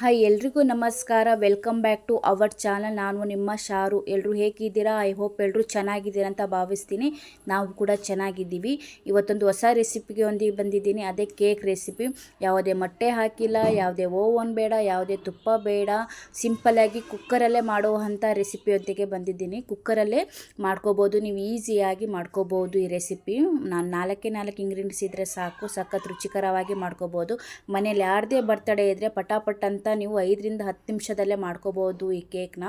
Hi, ಎಲ್ರಿಗೂ ನಮಸ್ಕಾರ. Welcome back to our channel. ನಾನು ನಿಮ್ಮ ಶಾರು. ಎಲ್ಲರೂ ಹೇಗಿದ್ದೀರಾ? ಐ ಹೋಪ್ ಎಲ್ಲರೂ ಚೆನ್ನಾಗಿದ್ದೀರಾ ಅಂತ ಭಾವಿಸ್ತೀನಿ. ನಾವು ಕೂಡ ಚೆನ್ನಾಗಿದ್ದೀವಿ. ಇವತ್ತೊಂದು ಹೊಸ ರೆಸಿಪಿಗೆ ಒಂದಿಗೆ ಬಂದಿದ್ದೀನಿ. ಅದೇ ಕೇಕ್ ರೆಸಿಪಿ. ಯಾವುದೇ ಮೊಟ್ಟೆ ಹಾಕಿಲ್ಲ, ಯಾವುದೇ ಓವನ್ ಬೇಡ, ಯಾವುದೇ ತುಪ್ಪ ಬೇಡ. ಸಿಂಪಲ್ಲಾಗಿ ಕುಕ್ಕರಲ್ಲೇ ಮಾಡುವಂಥ ರೆಸಿಪಿಯೊಂದಿಗೆ ಬಂದಿದ್ದೀನಿ. ಕುಕ್ಕರಲ್ಲೇ ಮಾಡ್ಕೋಬೋದು. ನೀವು ಈಸಿಯಾಗಿ ಮಾಡ್ಕೋಬೋದು ಈ ರೆಸಿಪಿ. ನಾನು ನಾಲ್ಕೇ ನಾಲ್ಕು ಇಂಗ್ರೀಡಿಯೆಂಟ್ಸ್ ಇದ್ದರೆ ಸಾಕು. ಸಖತ್ ರುಚಿಕರವಾಗಿ ಮಾಡ್ಕೋಬೋದು. ಮನೇಲಿ ಯಾರದೇ ಬರ್ತಡೇ ಇದ್ದರೆ ಪಟಾಪಟ್ ಅಂತ ನೀವು ಐದರಿಂದ ಹತ್ತು ನಿಮಿಷದಲ್ಲೇ ಮಾಡ್ಕೋಬೋದು ಈ ಕೇಕ್ನ.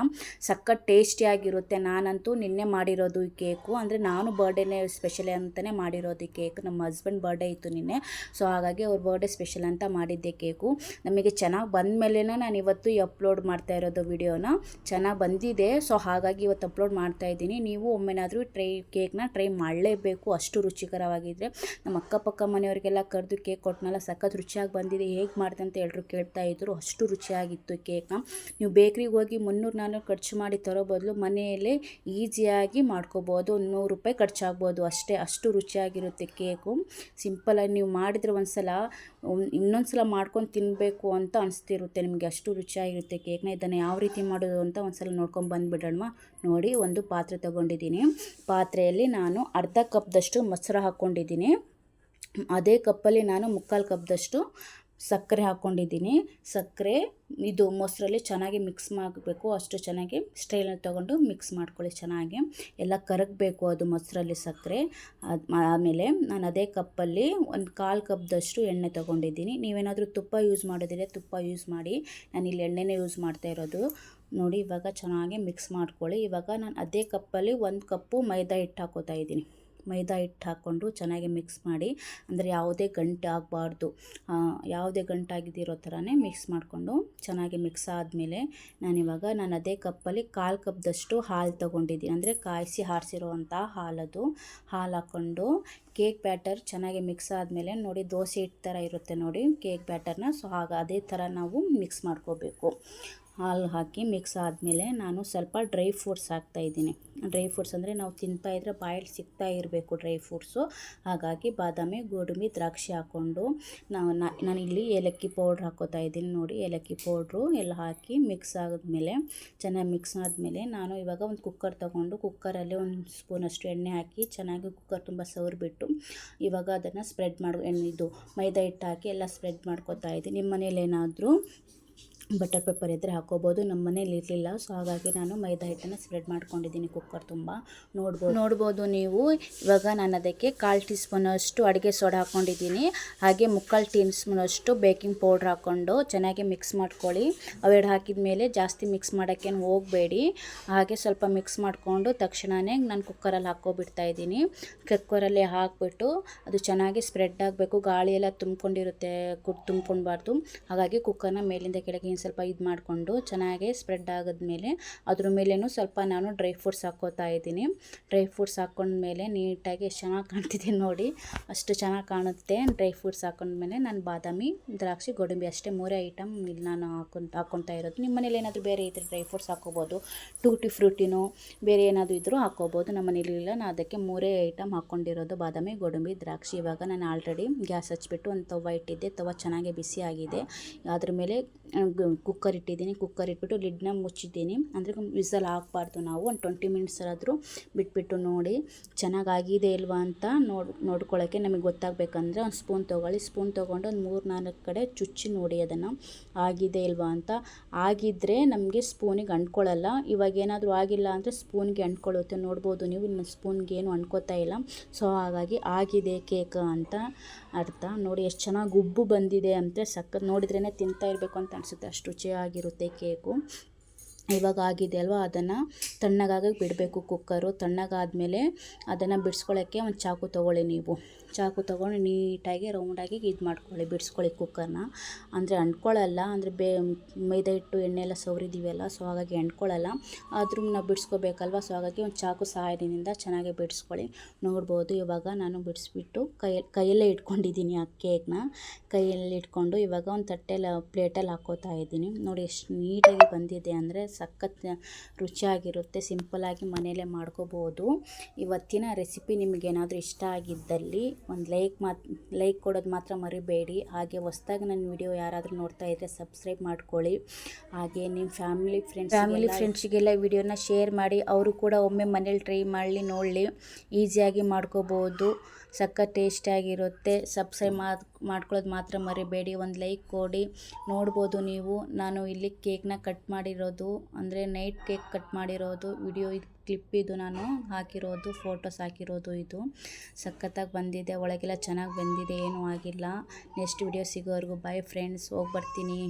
ಸಖತ್ ಟೇಸ್ಟಿಯಾಗಿರುತ್ತೆ ನಾನಂತೂ ನಿನ್ನೆ ಮಾಡಿರೋದು ಈ ಕೇಕು. ಅಂದರೆ ನಾನು ಬರ್ಡೇನೇ ಸ್ಪೆಷಲ್ ಅಂತಲೇ ಮಾಡಿರೋದು ಈ ಕೇಕ್. ನಮ್ಮ ಹಸ್ಬೆಂಡ್ ಬರ್ಡೇ ಇತ್ತು ನಿನ್ನೆ. ಸೊ ಹಾಗಾಗಿ ಅವ್ರ ಬರ್ಡೇ ಸ್ಪೆಷಲ್ ಅಂತ ಮಾಡಿದ್ದೆ ಕೇಕು. ನಮಗೆ ಚೆನ್ನಾಗಿ ಬಂದ ಮೇಲೇ ನಾನು ಇವತ್ತು ಈ ಅಪ್ಲೋಡ್ ಮಾಡ್ತಾ ಇರೋದು ವಿಡಿಯೋನ ಚೆನ್ನಾಗಿ ಬಂದಿದೆ. ಸೊ ಹಾಗಾಗಿ ಇವತ್ತು ಅಪ್ಲೋಡ್ ಮಾಡ್ತಾ ಇದ್ದೀನಿ. ನೀವು ಒಮ್ಮೆನಾದರೂ ಟ್ರೈ, ಕೇಕ್ನ ಟ್ರೈ ಮಾಡಲೇಬೇಕು. ಅಷ್ಟು ರುಚಿಕರವಾಗಿದ್ದರೆ ನಮ್ಮ ಅಕ್ಕಪಕ್ಕ ಮನೆಯವರಿಗೆಲ್ಲ ಕರೆದು ಕೇಕ್ ಕೊಟ್ಟನಲ್ಲ ಸಖತ್ ರುಚಿಯಾಗಿ ಬಂದಿದೆ. ಹೇಗೆ ಮಾಡ್ದಂತ ಎಲ್ಲರೂ ಕೇಳ್ತಾ ಇದ್ರು. ಅಷ್ಟು ರುಚಿಯಾಗಿತ್ತು ಕೇಕ್ನ ನೀವು ಬೇಕ್ರಿಗೆ ಹೋಗಿ ಮುನ್ನೂರು ನಾನ್ನೂರು ಖರ್ಚು ಮಾಡಿ ತರೋ ಬದಲು ಮನೆಯಲ್ಲೇ ಈಸಿಯಾಗಿ ಮಾಡ್ಕೋಬೋದು. ಒಂದು ನೂರು ರೂಪಾಯಿ ಖರ್ಚಾಗ್ಬೋದು. ಅಷ್ಟೇ, ಅಷ್ಟು ರುಚಿಯಾಗಿರುತ್ತೆ ಕೇಕು. ಸಿಂಪಲಾಗಿ ನೀವು ಮಾಡಿದರೆ ಒಂದು ಸಲ ಇನ್ನೊಂದು ಸಲ ಮಾಡ್ಕೊಂಡು ತಿನ್ನಬೇಕು ಅಂತ ಅನಿಸ್ತಿರುತ್ತೆ ನಿಮಗೆ. ಅಷ್ಟು ರುಚಿಯಾಗಿರುತ್ತೆ ಕೇಕ್ನ. ಇದನ್ನು ಯಾವ ರೀತಿ ಮಾಡೋದು ಅಂತ ಒಂದು ಸಲ ನೋಡ್ಕೊಂಡು ಬಂದುಬಿಡೋಣ ನೋಡಿ, ಒಂದು ಪಾತ್ರೆ ತೊಗೊಂಡಿದ್ದೀನಿ. ಪಾತ್ರೆಯಲ್ಲಿ ನಾನು ಅರ್ಧ ಕಪ್ದಷ್ಟು ಮೊಸರು ಹಾಕ್ಕೊಂಡಿದ್ದೀನಿ. ಅದೇ ಕಪ್ಪಲ್ಲಿ ನಾನು ಮುಕ್ಕಾಲು ಕಪ್ದಷ್ಟು ಸಕ್ಕರೆ ಹಾಕ್ಕೊಂಡಿದ್ದೀನಿ. ಸಕ್ಕರೆ, ಇದು ಮೊಸರಲ್ಲಿ ಚೆನ್ನಾಗಿ ಮಿಕ್ಸ್ ಮಾಡಬೇಕು. ಅಷ್ಟು ಚೆನ್ನಾಗಿ ಸ್ಟೈಲಲ್ಲಿ ತೊಗೊಂಡು ಮಿಕ್ಸ್ ಮಾಡ್ಕೊಳ್ಳಿ ಚೆನ್ನಾಗಿ. ಎಲ್ಲ ಕರಗಬೇಕು ಅದು ಮೊಸರಲ್ಲಿ ಸಕ್ಕರೆ. ಆಮೇಲೆ ನಾನು ಅದೇ ಕಪ್ಪಲ್ಲಿ ಒಂದು ಕಾಲು ಕಪ್ದಷ್ಟು ಎಣ್ಣೆ ತೊಗೊಂಡಿದ್ದೀನಿ. ನೀವೇನಾದರೂ ತುಪ್ಪ ಯೂಸ್ ಮಾಡೋದಿದ್ರೆ ತುಪ್ಪ ಯೂಸ್ ಮಾಡಿ. ನಾನು ಇಲ್ಲಿ ಎಣ್ಣೆನೇ ಯೂಸ್ ಮಾಡ್ತಾ ಇರೋದು. ನೋಡಿ ಇವಾಗ ಚೆನ್ನಾಗಿ ಮಿಕ್ಸ್ ಮಾಡ್ಕೊಳ್ಳಿ. ಇವಾಗ ನಾನು ಅದೇ ಕಪ್ಪಲ್ಲಿ ಒಂದು ಕಪ್ಪು ಮೈದಾ ಹಿಟ್ಟು ಹಾಕೋತಾ ಇದ್ದೀನಿ. ಮೈದಾ ಹಿಟ್ಟು ಹಾಕ್ಕೊಂಡು ಚೆನ್ನಾಗಿ ಮಿಕ್ಸ್ ಮಾಡಿ, ಅಂದರೆ ಯಾವುದೇ ಗಂಟು ಆಗಬಾರ್ದು ಯಾವುದೇ ಗಂಟಾಗಿದ್ದಿರೋ ಥರನೇ ಮಿಕ್ಸ್ ಮಾಡಿಕೊಂಡು ಚೆನ್ನಾಗಿ ಮಿಕ್ಸ್ ಆದಮೇಲೆ ನಾನಿವಾಗ ನಾನು ಅದೇ ಕಪ್ಪಲ್ಲಿ ಕಾಲು ಕಪ್ದಷ್ಟು ಹಾಲು ತೊಗೊಂಡಿದ್ದೀನಿ. ಅಂದರೆ ಕಾಯಿಸಿ ಹಾರಿಸಿರುವಂಥ ಹಾಲದು ಹಾಲು ಹಾಕ್ಕೊಂಡು ಕೇಕ್ ಬ್ಯಾಟರ್ ಚೆನ್ನಾಗಿ ಮಿಕ್ಸ್ ಆದಮೇಲೆ ನೋಡಿ, ದೋಸೆ ಹಿಟ್ಟು ಥರ ಇರುತ್ತೆ ನೋಡಿ ಕೇಕ್ ಬ್ಯಾಟರ್ನ. ಸೊ ಆಗ ಅದೇ ಥರ ನಾವು ಮಿಕ್ಸ್ ಮಾಡ್ಕೋಬೇಕು. ಹಾಲು ಹಾಕಿ ಮಿಕ್ಸ್ ಆದಮೇಲೆ ನಾನು ಸ್ವಲ್ಪ ಡ್ರೈ ಫ್ರೂಟ್ಸ್ ಹಾಕ್ತಾಯಿದ್ದೀನಿ ಡ್ರೈ ಫ್ರೂಟ್ಸ್ ಅಂದರೆ ನಾವು ತಿಂತಾ ಇದ್ರೆ ಬಾಯಲ್ಲಿ ಸಿಗ್ತಾ ಇರಬೇಕು ಡ್ರೈ ಫ್ರೂಟ್ಸು. ಹಾಗಾಗಿ ಬಾದಾಮಿ, ಗೋಡಂಬಿ, ದ್ರಾಕ್ಷಿ ಹಾಕ್ಕೊಂಡು ನಾವು ನಾನಿಲ್ಲಿ ಏಲಕ್ಕಿ ಪೌಡ್ರ್ ಹಾಕೋತಾ ಇದ್ದೀನಿ ನೋಡಿ. ಏಲಕ್ಕಿ ಪೌಡ್ರು ಎಲ್ಲ ಹಾಕಿ ಮಿಕ್ಸ್ ಆದಮೇಲೆ ಚೆನ್ನಾಗಿ ಮಿಕ್ಸ್ ಆದಮೇಲೆ ನಾನು ಇವಾಗ ಒಂದು ಕುಕ್ಕರ್ ತೊಗೊಂಡು ಕುಕ್ಕರಲ್ಲಿ ಒಂದು ಸ್ಪೂನಷ್ಟು ಎಣ್ಣೆ ಹಾಕಿ ಚೆನ್ನಾಗಿ ಕುಕ್ಕರ್ ತುಂಬ ಸವರ್ಬಿಟ್ಟು ಇವಾಗ ಅದನ್ನು ಸ್ಪ್ರೆಡ್ ಮಾಡಿ ಇದು ಮೈದಾ ಹಿಟ್ಟು ಹಾಕಿ ಎಲ್ಲ ಸ್ಪ್ರೆಡ್ ಮಾಡ್ಕೋತಾ ಇದ್ದೀನಿ. ನಿಮ್ಮ ಮನೇಲಿ ಏನಾದರೂ ಬಟರ್ ಪೇಪರ್ ಇದ್ದರೆ ಹಾಕೋಬೋದು. ನಮ್ಮ ಮನೇಲಿ ಇರಲಿಲ್ಲ ಸೊ ಹಾಗಾಗಿ ನಾನು ಮೈದಾ ಹಿಟ್ಟನ್ನು ಸ್ಪ್ರೆಡ್ ಮಾಡ್ಕೊಂಡಿದ್ದೀನಿ ಕುಕ್ಕರ್ ತುಂಬ. ನೋಡ್ಬೋದು. ನೋಡ್ಬೋದು ನೀವು. ಇವಾಗ ನಾನು ಅದಕ್ಕೆ ಕಾಲು ಟೀ ಸ್ಪೂನಷ್ಟು ಅಡುಗೆ ಸೋಡಾ ಹಾಕ್ಕೊಂಡಿದ್ದೀನಿ ಹಾಗೆ ಮುಕ್ಕಾಲು ಟೀ ಸ್ಪೂನಷ್ಟು ಬೇಕಿಂಗ್ ಪೌಡ್ರ್ ಹಾಕ್ಕೊಂಡು ಚೆನ್ನಾಗಿ ಮಿಕ್ಸ್ ಮಾಡ್ಕೊಳ್ಳಿ. ಅವೆರಡು ಹಾಕಿದ ಮೇಲೆ ಜಾಸ್ತಿ ಮಿಕ್ಸ್ ಮಾಡೋಕ್ಕೇನು ಹೋಗಬೇಡಿ. ಹಾಗೆ ಸ್ವಲ್ಪ ಮಿಕ್ಸ್ ಮಾಡಿಕೊಂಡು ತಕ್ಷಣವೇ ನಾನು ಕುಕ್ಕರಲ್ಲಿ ಹಾಕ್ಕೊಬಿಡ್ತಾ ಇದ್ದೀನಿ. ಕುಕ್ಕರಲ್ಲಿ ಹಾಕಿಬಿಟ್ಟು ಅದು ಚೆನ್ನಾಗಿ ಸ್ಪ್ರೆಡ್ ಆಗಬೇಕು. ಗಾಳಿ ಎಲ್ಲ ತುಂಬ್ಕೊಂಡಿರುತ್ತೆ ತುಂಬ್ಕೊಳ್ಬಾರ್ದು. ಹಾಗಾಗಿ ಕುಕ್ಕರ್ನ ಮೇಲಿಂದ ಕೆಳಗೆ ಸ್ವಲ್ಪ ಇದು ಮಾಡಿಕೊಂಡು ಚೆನ್ನಾಗಿ ಸ್ಪ್ರೆಡ್ ಆಗಿದ್ಮೇಲೆ ಅದ್ರ ಮೇಲೇನು ಸ್ವಲ್ಪ ನಾನು ಡ್ರೈ ಫ್ರೂಟ್ಸ್ ಹಾಕ್ಕೋತಾ ಇದ್ದೀನಿ. ಡ್ರೈ ಫ್ರೂಟ್ಸ್ ಹಾಕ್ಕೊಂಡ್ಮೇಲೆ ನೀಟಾಗಿ ಎಷ್ಟು ಚೆನ್ನಾಗಿ ಕಾಣ್ತಿದೆ ನೋಡಿ. ಅಷ್ಟು ಚೆನ್ನಾಗಿ ಕಾಣುತ್ತೆ. ಡ್ರೈ ಫ್ರೂಟ್ಸ್ ಹಾಕೊಂಡ್ಮೇಲೆ ನಾನು ಬಾದಾಮಿ, ದ್ರಾಕ್ಷಿ, ಗೋಡಂಬಿ ಅಷ್ಟೇ ಮೂರೇ ಐಟಮ್ ಇಲ್ಲಿ ನಾನು ಹಾಕೊಂಡು ಹಾಕ್ಕೊತಾ ಇರೋದು. ನಿಮ್ಮ ಮನೇಲಿ ಏನಾದರೂ ಬೇರೆ ಇದ್ದರೆ ಡ್ರೈ ಫ್ರೂಟ್ಸ್ ಹಾಕ್ಕೋಬೋದು ಟೂಟಿ ಫ್ರೂಟಿನೋ ಬೇರೆ ಏನಾದರೂ ಇದ್ದರೂ ಹಾಕ್ಕೋಬೋದು ನಮ್ಮ ಮನೇಲಿಲ್ಲ ನಾನು ಅದಕ್ಕೆ ಮೂರೇ ಐಟಮ್ ಹಾಕ್ಕೊಂಡಿರೋದು ಬಾದಾಮಿ, ಗೋಡಂಬಿ, ದ್ರಾಕ್ಷಿ. ಇವಾಗ ನಾನು ಆಲ್ರೆಡಿ ಗ್ಯಾಸ್ ಹಚ್ಚಿಬಿಟ್ಟು ಒಂದು ತವ ಇಟ್ಟಿದ್ದೆ. ತವ ಚೆನ್ನಾಗಿ ಬಿಸಿ ಆಗಿದೆ ಅದ್ರ ಮೇಲೆ ಕುಕ್ಕರ್ ಇಟ್ಟಿದ್ದೀನಿ. ಕುಕ್ಕರ್ ಇಟ್ಬಿಟ್ಟು ಲಿಡ್ನ ಮುಚ್ಚಿದ್ದೀನಿ. ಅಂದರೆ ವಿಸಲ್ ಹಾಕ್ಬಾರ್ದು ನಾವು. ಒಂದು ಟ್ವೆಂಟಿ ಮಿನಿಟ್ಸ್ ಆದರೂ ಬಿಟ್ಬಿಟ್ಟು ನೋಡಿ. ಚೆನ್ನಾಗಾಗಿದೆ ಇಲ್ವಾ ಅಂತ ನೋಡಿ ನೋಡ್ಕೊಳ್ಳೋಕ್ಕೆ ನಮಗೆ ಗೊತ್ತಾಗಬೇಕಂದ್ರೆ ಒಂದು ಸ್ಪೂನ್ ತೊಗೊಳ್ಳಿ. ಸ್ಪೂನ್ ತೊಗೊಂಡು ಒಂದು ಮೂರು ನಾಲ್ಕು ಕಡೆ ಚುಚ್ಚಿ ನೋಡಿ ಅದನ್ನು. ಆಗಿದೆ ಇಲ್ವಾ ಅಂತ. ಆಗಿದ್ದರೆ ನಮಗೆ ಸ್ಪೂನಿಗೆ ಅಂಟ್ಕೊಳ್ಳಲ್ಲ ಇವಾಗ ಏನಾದರೂ ಆಗಿಲ್ಲ ಅಂದರೆ ಸ್ಪೂನ್ಗೆ ಅಂಟ್ಕೊಳ್ಳುತ್ತೆ ನೋಡ್ಬೋದು ನೀವು, ಇನ್ನು ಸ್ಪೂನ್ಗೆ ಏನು ಅಂಟ್ಕೋತಾ ಇಲ್ಲ. ಸೊ ಹಾಗಾಗಿ ಆಗಿದೆ ಕೇಕ್ ಅಂತ ಅರ್ಥ. ನೋಡಿ, ಎಷ್ಟು ಚೆನ್ನಾಗಿ ಉಬ್ಬು ಬಂದಿದೆ ಅಂತ ಸಕ್ಕ ನೋಡಿದ್ರೇ ತಿಂತಾ ಇರಬೇಕು ಅಂತ ಅನಿಸುತ್ತೆ. ರುಚಿಯಾಗಿರುತ್ತೆ ಕೇಕು. ಇವಾಗ ಆಗಿದೆ ಅಲ್ವಾ? ಅದನ್ನು ತಣ್ಣಗಾಗಿ ಬಿಡಬೇಕು ಕುಕ್ಕರು ತಣ್ಣಗಾದಮೇಲೆ ಅದನ್ನು ಬಿಡಿಸ್ಕೊಳ್ಳೋಕ್ಕೆ ಒಂದು ಚಾಕು ತೊಗೊಳ್ಳಿ ನೀವು. ಚಾಕು ತೊಗೊಂಡು ನೀಟಾಗಿ ರೌಂಡಾಗಿ ಇದು ಮಾಡ್ಕೊಳ್ಳಿ, ಬಿಡಿಸ್ಕೊಳ್ಳಿ ಕುಕ್ಕರ್ನ. ಅಂದರೆ ಅಂಟ್ಕೊಳ್ಳಲ್ಲ, ಅಂದರೆ ಬೇ, ಮೈದಾ ಹಿಟ್ಟು, ಎಣ್ಣೆ ಎಲ್ಲ ಸವರಿದ್ದೀವಲ್ಲ ಸೊ ಹಾಗಾಗಿ ಅಂಟ್ಕೊಳ್ಳಲ್ಲ. ಆದರೂ ನಾವು ಬಿಡಿಸ್ಕೋಬೇಕಲ್ವ ಸೊ ಹಾಗಾಗಿ ಒಂದು ಚಾಕು ಸಹಾಯದಿಂದ ಚೆನ್ನಾಗಿ ಬಿಡಿಸ್ಕೊಳ್ಳಿ. ನೋಡ್ಬೋದು, ಇವಾಗ ನಾನು ಬಿಡಿಸ್ಬಿಟ್ಟು ಕೈ, ಕೈಯಲ್ಲೇ ಇಟ್ಕೊಂಡಿದ್ದೀನಿ ಆ ಕೇಕ್ನ. ಕೈಯಲ್ಲಿ ಇಟ್ಕೊಂಡು ಇವಾಗ ಒಂದು ತಟ್ಟೆಲ್ಲ ಪ್ಲೇಟಲ್ಲಿ ಹಾಕೋತಾ ಇದ್ದೀನಿ. ನೋಡಿ, ಎಷ್ಟು ನೀಟಾಗಿ ಬಂದಿದೆ ಅಂದರೆ ಸಖತ್ ರುಚಿಯಾಗಿರುತ್ತೆ, ಸಿಂಪಲ್ಲಾಗಿ ಮನೆಯಲ್ಲೇ ಮಾಡ್ಕೋಬೋದು. ಇವತ್ತಿನ ರೆಸಿಪಿ ನಿಮಗೇನಾದರೂ ಇಷ್ಟ ಆಗಿದ್ದಲ್ಲಿ ಒಂದು ಲೈಕ್ ಮಾತ್, ಲೈಕ್ ಕೊಡೋದು ಮಾತ್ರ ಮರಿಬೇಡಿ. ಹಾಗೆ ಹೊಸ್ದಾಗಿ ನನ್ನ ವಿಡಿಯೋ ಯಾರಾದರೂ ನೋಡ್ತಾ ಇದ್ದರೆ ಸಬ್ಸ್ಕ್ರೈಬ್ ಮಾಡ್ಕೊಳ್ಳಿ. ಹಾಗೆ ನಿಮ್ಮ ಫ್ಯಾಮಿಲಿ ಫ್ರೆಂಡ್ಸ್ ಫ್ಯಾಮಿಲಿ ಫ್ರೆಂಡ್ಸಿಗೆಲ್ಲ ವಿಡಿಯೋನ ಶೇರ್ ಮಾಡಿ, ಅವರು ಕೂಡ ಒಮ್ಮೆ ಮನೇಲಿ ಟ್ರೈ ಮಾಡಲಿ, ನೋಡಲಿ. ಈಸಿಯಾಗಿ ಮಾಡ್ಕೋಬೋದು. ಸಖತ್ ಟೇಸ್ಟಿಯಾಗಿರುತ್ತೆ. ಸಬ್ಸ್ಕ್ರೈಬ್ ಮಾಡ್ ಮಾಡ್ಕೊಳ್ಳೋದು ಮಾತ್ರ ಮರಿಬೇಡಿ, ಒಂದು ಲೈಕ್ ಕೊಡಿ. ನೋಡ್ಬೋದು ನೀವು. ನಾನು ಇಲ್ಲಿ ಕೇಕ್ನ ಕಟ್ ಮಾಡಿರೋದು, ಅಂದರೆ ನೈಟ್ ಕೇಕ್ ಕಟ್ ಮಾಡಿರೋದು, ವಿಡಿಯೋ ಇದು, ಕ್ಲಿಪ್ ಇದು ನಾನು ಹಾಕಿರೋದು, ಫೋಟೋಸ್ ಹಾಕಿರೋದು ಇದು. ಸಖತ್ತಾಗಿ ಬಂದಿದೆ, ಒಳಗೆಲ್ಲ ಚೆನ್ನಾಗಿ ಬಂದಿದೆ, ಏನೂ ಆಗಿಲ್ಲ. ನೆಕ್ಸ್ಟ್ ವಿಡಿಯೋ ಸಿಗೋವರೆಗೂ ಬಾಯ್ ಫ್ರೆಂಡ್ಸ್ ಹೋಗಿ ಬರ್ತೀನಿ